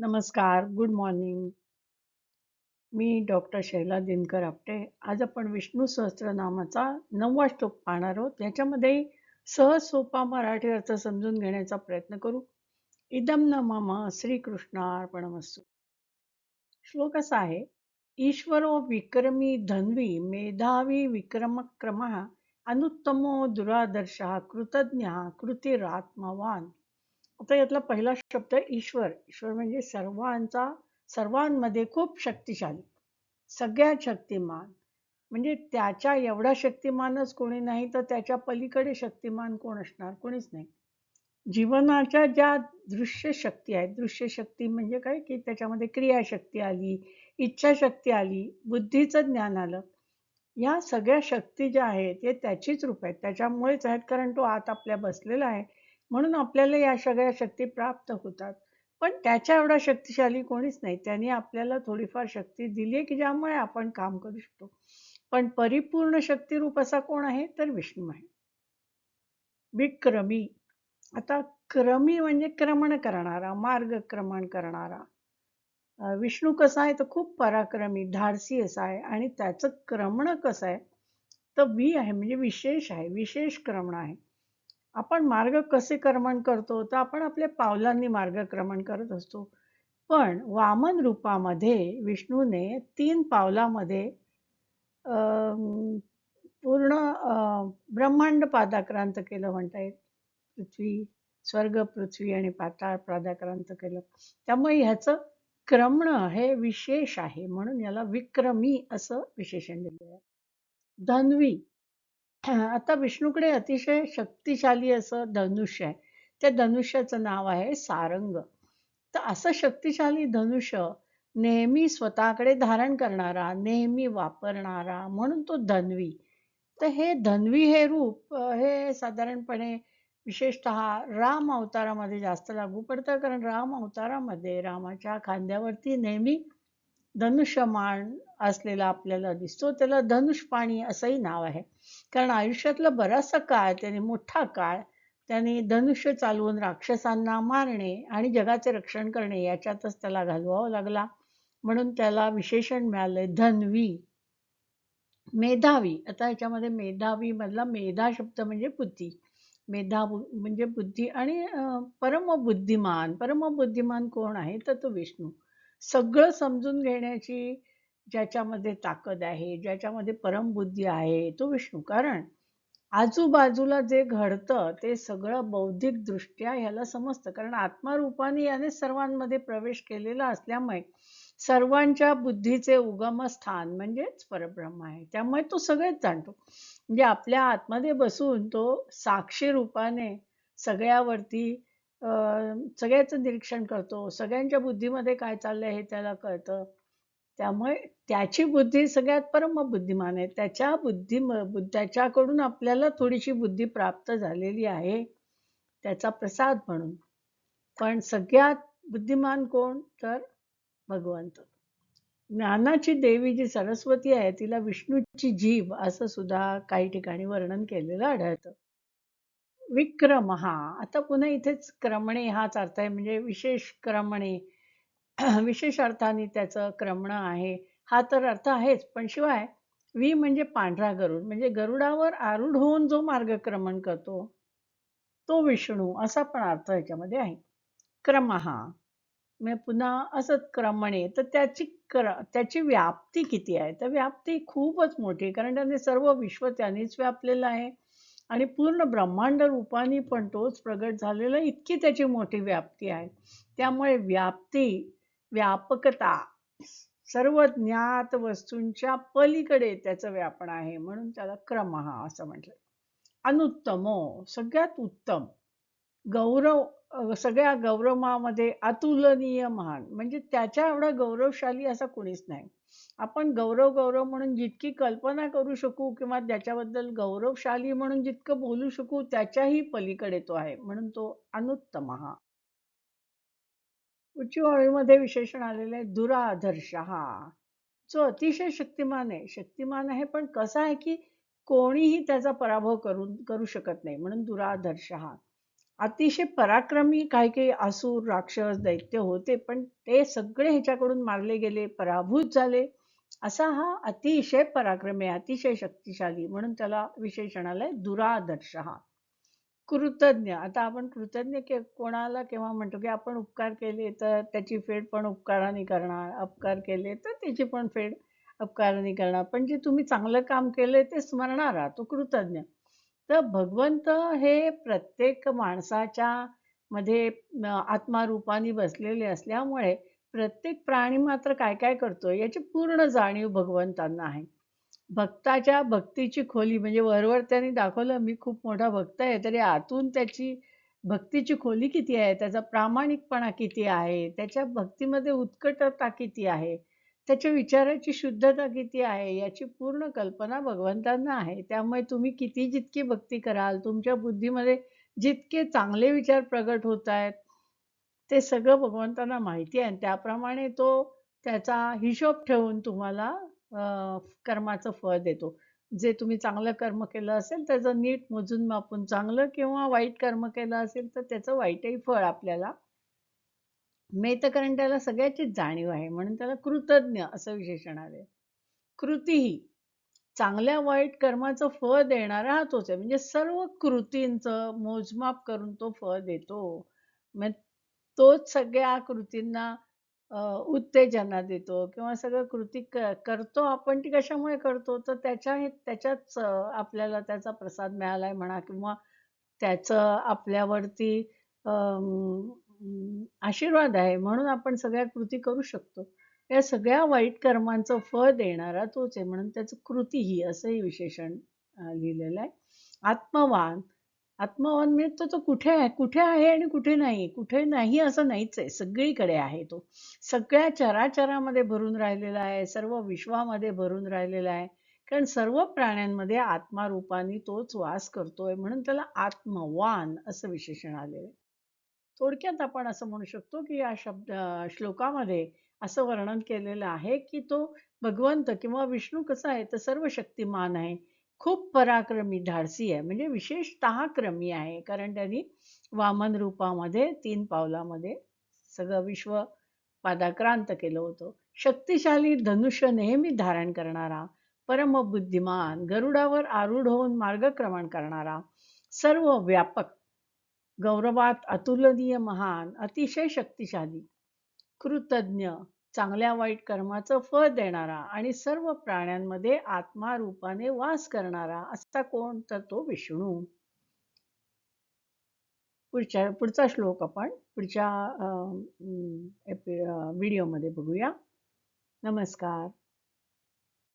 नमस्कार, good morning. मी doctor Shaila Dinkar Apte. आज आपण विष्णू सहस्त्रनामाचा नववा श्लोक पाहणार आहोत. याच्यामध्ये सहज सोपा मराठी अर्थ समजून घेण्याचा प्रयत्न करू. इदं न मामा मम श्रीकृष्णार्पणमस्तु. श्लोक असा आहे, ईश्वरो विक्रमी धन्वी मेधावी विक्रमक्रमः अनुत्तमो दुरादर्शः कृतज्ञ कृतिरात्मवान. आता यातला पहिला शब्द ईश्वर. ईश्वर म्हणजे सर्वांचा सर्वांमध्ये खूप शक्तिशाली. सगळ्यात शक्तिमान. म्हणजे त्याच्या एवढा शक्तिमानच कोणी नाही तर त्याच्या पलीकडे शक्तिमान कोण असणार? कोणीच नाही. जीवनाच्या ज्या दृश्य शक्ती आहेत, दृश्य शक्ती म्हणजे काय की त्याच्यामध्ये क्रियाशक्ती आली, इच्छाशक्ती आली, बुद्धीचं ज्ञान आलं. या सगळ्या शक्ती ज्या आहेत हे त्याचीच रूप आहेत. त्याच्यामुळेच आहेत कारण तो आत आपल्या बसलेला आहे. म्हणून आपल्याला या सगळ्या शक्ती प्राप्त होतात. पण त्याच्या एवढा शक्तिशाली कोणीच नाही. त्याने आपल्याला थोडीफार शक्ती दिली आहे की ज्यामुळे आपण काम करू शकतो. पण परिपूर्ण शक्तिरूप असा कोण आहे? तर विष्णू आहे. विक्रमी. आता क्रमी म्हणजे क्रमण करणारा, मार्ग क्रमण करणारा. विष्णू कसा आहे तर खूप पराक्रमी, धाडसी असा आहे आणि त्याचं क्रमण कसं आहे? तर वी आहे म्हणजे विशेष आहे, विशेष क्रमण आहे. आपण मार्ग कसे क्रमण करतो? तर आपण आपल्या पावलांनी मार्गक्रमण करत असतो. पण वामन रूपामध्ये विष्णूने तीन पावलामध्ये पूर्ण ब्रह्मांड पादाक्रांत केलं म्हणता येईल. पृथ्वी, स्वर्ग, पृथ्वी आणि पाताळ पादाक्रांत केलं. त्यामुळे ह्याचं क्रमण हे विशेष आहे. म्हणून याला विक्रमी असं विशेषण दिलेलं आहे. धन्वी. आता विष्णूकडे अतिशय शक्तिशाली असं धनुष्य आहे. त्या धनुष्याचं नाव आहे सारंग. तर असं शक्तिशाली धनुष्य नेहमी स्वतःकडे धारण करणारा, नेहमी वापरणारा म्हणून तो धन्वी. तर हे धन्वी हे रूप हे साधारणपणे विशेषतः राम अवतारामध्ये जास्त लागू पडतं. कारण राम अवतारामध्ये रामाच्या खांद्यावरती नेहमी धनुष्यमान असलेला आपल्याला दिसतो. त्याला धनुष्पाणी असंही नाव आहे. कारण आयुष्यातला बराचसा काळ त्याने मोठा काळ त्याने धनुष्य चालवून राक्षसांना मारणे आणि जगाचे रक्षण करणे याच्यातच त्याला घालवावा लागला. म्हणून त्याला विशेषण मिळालंय धनवी मेधावी. आता याच्यामध्ये मेधावी मधला मेधा शब्द म्हणजे बुद्धी. मेधा म्हणजे बुद्धी आणि परमबुद्धिमान. परमबुद्धिमान कोण आहे? तर तो विष्णू. सगळं समजून घेण्याची ज्याच्यामध्ये ताकद आहे, ज्याच्यामध्ये परमबुद्धी आहे, तो विष्णू. कारण आजूबाजूला जे घडतं ते सगळं बौद्धिकदृष्ट्या ह्याला समजतं. कारण आत्मारूपाने याने सर्वांमध्ये प्रवेश केलेला असल्यामुळे सर्वांच्या बुद्धीचे उगमस्थान म्हणजेच परब्रह्म आहे. त्यामुळे तो सगळेच जाणतो. म्हणजे आपल्या आतमध्ये बसून तो साक्षी रूपाने सगळ्यावरती सगळ्याचं निरीक्षण करतो. सगळ्यांच्या बुद्धीमध्ये काय चाललंय हे त्याला कळतं. त्यामुळे त्याची बुद्धी सगळ्यात परम बुद्धिमान आहे. त्याच्या बुद्धी त्याच्याकडून आपल्याला थोडीशी बुद्धी प्राप्त झालेली आहे. त्याचा प्रसाद म्हणून. पण सगळ्यात बुद्धिमान कोण? तर भगवंत. ज्ञानाची देवी जी सरस्वती आहे तिला विष्णूची जीभ असं सुद्धा काही ठिकाणी वर्णन केलेलं आढळतं. विक्रम हा आता पुन्हा इथेच क्रमणे हाच अर्थ आहे म्हणजे विशेष क्रमणे. विशेष अर्थाने त्याचं क्रमण आहे. हा तर अर्थ आहेच. पण शिवाय वी म्हणजे पांढरा गरुड. म्हणजे गरुडावर आरूढ होऊन जो मार्गक्रमण करतो, तो विष्णू असा पण अर्थ याच्यामध्ये आहे. क्रम हा म्हणजे पुन्हा असंच क्रमणे तर त्याची क्र त्याची व्याप्ती किती आहे? तर व्याप्ती खूपच मोठी आहे. कारण त्याने सर्व विश्व त्यानेच व्यापलेलं आहे आणि पूर्ण ब्रह्मांड रूपाने पण तोच प्रगट झालेला इतकी त्याची मोठी व्याप्ती आहे. त्यामुळे व्याप्ती, व्यापकता सर्व ज्ञात वस्तूंच्या पलीकडे त्याचं व्यापण आहे. म्हणून त्याला क्रम असं म्हटलं. अनुत्तमो सगळ्यात उत्तम. गौरव सगळ्या गौरवामध्ये अतुलनीय महान. म्हणजे त्याच्या एवढा गौरवशाली असा कोणीच नाही. आपण गौरव, गौरव म्हणून जितकी कल्पना करू शकू किंवा त्याच्याबद्दल गौरवशाली म्हणून जितकं बोलू शकू त्याच्याही पलीकडे तो आहे. म्हणून तो अनुत्तम हा उच्चवाळीमध्ये विशेषण आलेलं आहे दुराधर्षः. जो अतिशय शक्तिमान आहे. शक्तिमान आहे पण कसा आहे की कोणीही त्याचा पराभव करून करू शकत नाही. म्हणून दुराधर्श हा अतिशय पराक्रमी काही काही आसूर राक्षस दैत्य होते पण ते सगळे ह्याच्याकडून मारले गेले पराभूत झाले. असा हा अतिशय पराक्रमी आहे, अतिशय शक्तिशाली म्हणून त्याला विशेषणालय दुरादर्श हा. कृतज्ञ. आता आपण कृतज्ञ के कोणाला केव्हा म्हणतो की आपण उपकार केले तर त्याची फेड पण उपकाराने करणार अपकार केले तर त्याची पण फेड अपकाराने करणार. पण जे तुम्ही चांगलं काम केले ते स्मरणारा तो कृतज्ञ. तर भगवंत हे प्रत्येक माणसाच्या मध्ये आत्मारूपाने बसलेले असल्यामुळे प्रत्येक प्राणी मात्र काय काय करतोय याची पूर्ण जाणीव भगवंतांना आहे. भक्ताच्या भक्तीची खोली म्हणजे वरवर त्यांनी दाखवलं मी खूप मोठा भक्त आहे तरी आतून त्याची भक्तीची खोली किती आहे? त्याचा प्रामाणिकपणा किती आहे? त्याच्या भक्तीमध्ये उत्कटता किती आहे? त्याच्या विचाराची शुद्धता किती आहे याची पूर्ण कल्पना भगवंतांना आहे. त्यामुळे तुम्ही किती जितकी भक्ती कराल तुमच्या बुद्धीमध्ये जितके चांगले विचार प्रगट होत आहेत ते सगळं भगवंतांना माहिती आहे. आणि त्याप्रमाणे तो त्याचा हिशोब ठेवून तुम्हाला कर्माचं फळ देतो. जे तुम्ही चांगलं कर्म केलं असेल त्याचं नीट मोजून मापून चांगलं किंवा वाईट कर्म केलं असेल तर त्याचं वाईटही फळ आपल्याला मिळतं कारण त्याला सगळ्याचीच जाणीव आहे म्हणून त्याला कृतज्ञ असं विशेषण कृती कृतीही चांगल्या वाईट कर्माचं फळ देणारा हा तोच आहे. म्हणजे सर्व कृतींचं मोजमाप करून तो फळ देतो. मग तोच सगळ्या कृतींना उत्तेजना देतो किंवा सगळं कृती क- करतो आपण ती कशामुळे करतो? तर त्याच्या त्याच्याच आपल्याला त्याचा प्रसाद मिळालाय म्हणा किंवा त्याचं आपल्यावरती अं, आशीर्वाद आहे म्हणून आपण सगळ्या कृती करू शकतो. या सगळ्या वाईट कर्मांचं फळ देणारा तोच आहे. म्हणून त्याचं कृती ही असंही विशेषण लिहिलेलं आहे. आत्मवान. आत्मवान म्हणजे तो तो कुठे आहे? कुठे आहे आणि कुठे नाही? कुठे नाही असं नाहीच आहे. सगळीकडे आहे तो. सगळ्या चराचरामध्ये भरून राहिलेला आहे. सर्व विश्वामध्ये भरून राहिलेला आहे. कारण सर्व प्राण्यांमध्ये आत्मारूपाने तोच वास करतोय. म्हणून त्याला आत्मवान असं विशेषण आलेलं आहे. थोडक्यात आपण असं म्हणू शकतो की या शब्द श्लोकामध्ये असं वर्णन केलेलं आहे की तो भगवंत किंवा विष्णू कसा आहे तर सर्व शक्तिमान आहे खूप पराक्रमी धाडसी आहे म्हणजे विशेषतः क्रमी आहे कारण त्यांनी वामन रूपामध्ये तीन पावलामध्ये सगळं विश्व पादाक्रांत केलं होतं. शक्तिशाली धनुष्य नेहमी धारण करणारा परम बुद्धिमान गरुडावर आरूढ होऊन मार्गक्रमण करणारा सर्व व्यापक गौरवात अतुलनीय महान अतिशय शक्तिशाली कृतज्ञ चांगल्या वाईट कर्माचं फळ देणारा आणि सर्व प्राण्यांमध्ये आत्मा रूपाने वास करणारा असा कोण? तर तो विष्णू. पुढच्या पुढचा श्लोक आपण पुढच्या व्हिडिओमध्ये बघूया. नमस्कार.